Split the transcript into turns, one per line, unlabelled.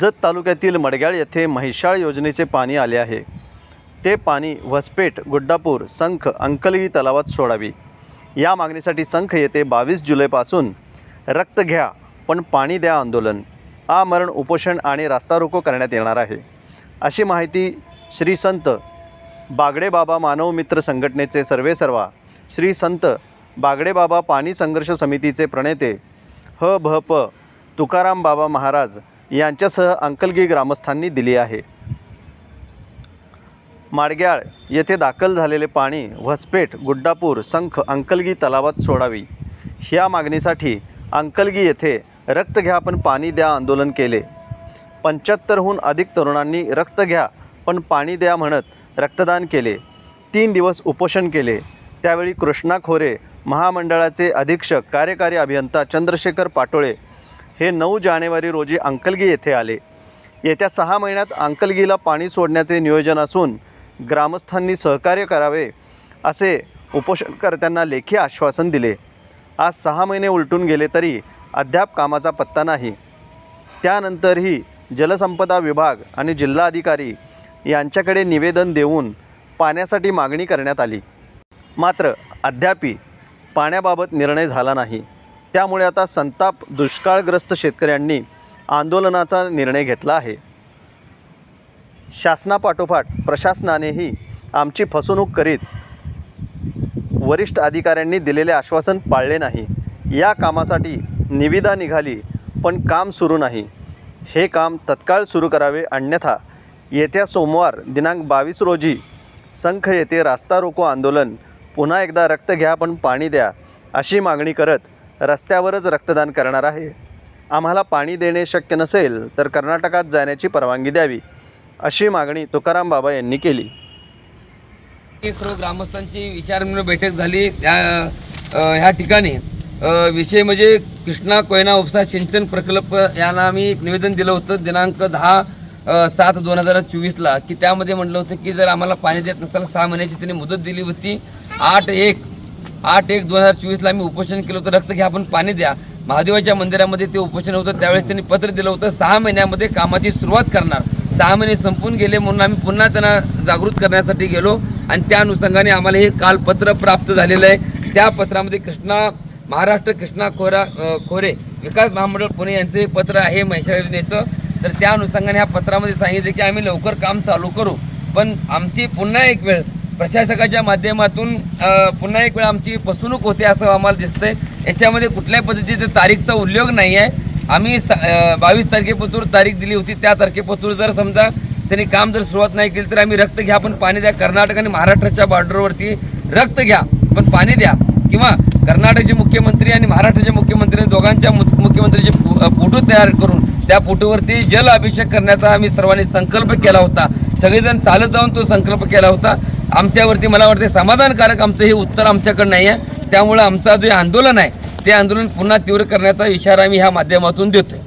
जत तालुक्यातील मडग्याळ येथे म्हैसाळ योजनेचे पाणी आले आहे. ते पाणी वसपेट गुड्डापूर संख अंकलगी तलावात सोडावी. या मागणीसाठी संख येथे बावीस जुलैपासून रक्त घ्या पण पाणी द्या आंदोलन. आमरण उपोषण आणि रास्ता रोको करण्यात येणार आहे. अशी माहिती श्री संत बागडे बाबा मानव मित्र संघटनेचे सर्वेसर्वा श्री संत बागडे बाबा पाणी संघर्ष समितीचे प्रणेते ह भ प तुकाराम बाबा महाराज यांच्यासह अंकलगी ग्रामस्थांनी दिली आहे. माडग्याळ येथे दाखल झालेले पाणी व्हसपेट गुड्डापूर संख अंकलगी तलावात सोडावी. ह्या मागणीसाठी अंकलगी येथे रक्त घ्या पण पाणी द्या आंदोलन केले. पंच्याहत्तरहून अधिक तरुणांनी रक्त घ्या पण पाणी द्या म्हणत रक्तदान केले. तीन दिवस उपोषण केले. त्यावेळी कृष्णा खोरे महामंडळाचे अधीक्षक कार्यकारी अभियंता चंद्रशेखर पाटोळे हे नऊ जानेवारी रोजी अंकलगी येथे आले. येत्या सहा महिन्यात अंकलगीला पाणी सोडण्याचे नियोजन असून ग्रामस्थांनी सहकार्य करावे असे उपोषणकर्त्यांना लेखी आश्वासन दिले. आज सहा महिने उलटून गेले तरी अद्याप कामाचा पत्ता नाही. त्यानंतरही जलसंपदा विभाग आणि जिल्हाधिकारी यांच्याकडे निवेदन देऊन पाण्यासाठी मागणी करण्यात आली. मात्र अद्यापी पाण्याबाबत निर्णय झाला नाही. त्यामुळे आता संताप दुष्काळग्रस्त शेतकऱ्यांनी आंदोलनाचा निर्णय घेतला आहे. शासनापाठोपाठ प्रशासनानेही आमची फसवणूक करीत वरिष्ठ अधिकाऱ्यांनी दिलेले आश्वासन पाळले नाही. या कामासाठी निविदा निघाली पण काम सुरू नाही. हे काम तत्काळ सुरू करावे अन्यथा येत्या सोमवार दिनांक बावीस रोजी संख येथे रास्ता रोको आंदोलन पुन्हा एकदा रक्त घ्या पण पाणी द्या अशी मागणी करत रस्त्यावरच रक्तदान करणार आहे. आम्हाला पाणी देणे शक्य नसेल तर कर्नाटकात जाण्याची परवानगी द्यावी अशी मागणी तुकाराम बाबा यांनी केली.
सर्व ग्रामस्थांची विचारविनिमय बैठक झाली. त्या ह्या ठिकाणी विषय म्हणजे कृष्णा कोयना उपसा सिंचन प्रकल्प यांना आम्ही एक निवेदन दिलं होतं दिनांक दहा सात दोन हजार चोवीसला. की त्यामध्ये म्हटलं होतं की जर आम्हाला पाणी देत नसाल सहा महिन्याची त्यांनी मुदत दिली होती. आठ एक आठ एक दोन हजार चोवीसला आम्ही उपोषण केलं होतं. रक्त घ्या आपण पाणी द्या. महादेवाच्या मंदिरामध्ये ते उपोषण होतं. त्यावेळेस त्यांनी पत्र दिलं होतं सहा महिन्यामध्ये कामाची सुरुवात करणार. सहा महिने संपून गेले म्हणून आम्ही पुन्हा त्यांना जागृत करण्यासाठी गेलो. आणि त्या अनुषंगाने आम्हाला हे काल पत्र प्राप्त झालेलं आहे. त्या पत्रामध्ये कृष्णा महाराष्ट्र कृष्णा खोरा खोरे विकास महामंडळ पुणे यांचे पत्र आहे म्हैसाळ योजनेचं तर त्या अनुषंगाने ह्या पत्रामध्ये सांगितले की आम्ही लवकर काम चालू करू. पण आमची पुन्हा एक वेळ प्रशासकाच्या माध्यमातून पुन्हा एक वेळा आमची फसवणूक होते असं आम्हाला दिसतंय. याच्यामध्ये कुठल्याही पद्धतीचं तारीखचा उल्लेख नाही आहे. आम्ही बावीस तारखेपासून तारीख दिली होती. त्या तारखेपासून जर समजा त्यांनी काम जर सुरुवात नाही केली तर आम्ही रक्त घ्या पण पाणी द्या. कर्नाटक आणि महाराष्ट्राच्या बॉर्डरवरती रक्त घ्या पण पाणी द्या. किंवा कर्नाटकचे मुख्यमंत्री आणि महाराष्ट्राचे मुख्यमंत्री दोघांच्या मु- मुख्यमंत्रीचे फोटो तयार करून त्या फोटोवरती जल अभिषेक करण्याचा आम्ही सर्वांनी संकल्प केला होता. सगळेजण चालत जाऊन तो संकल्प केला होता. आमच्यावरती मला वाटते समाधानकारक आमचं हे उत्तर आमच्याकडे नाही आहे त्यामुळं आमचा जे आंदोलन आहे ते आंदोलन पुन्हा तीव्र करण्याचा इशारा आम्ही ह्या माध्यमातून देतोय.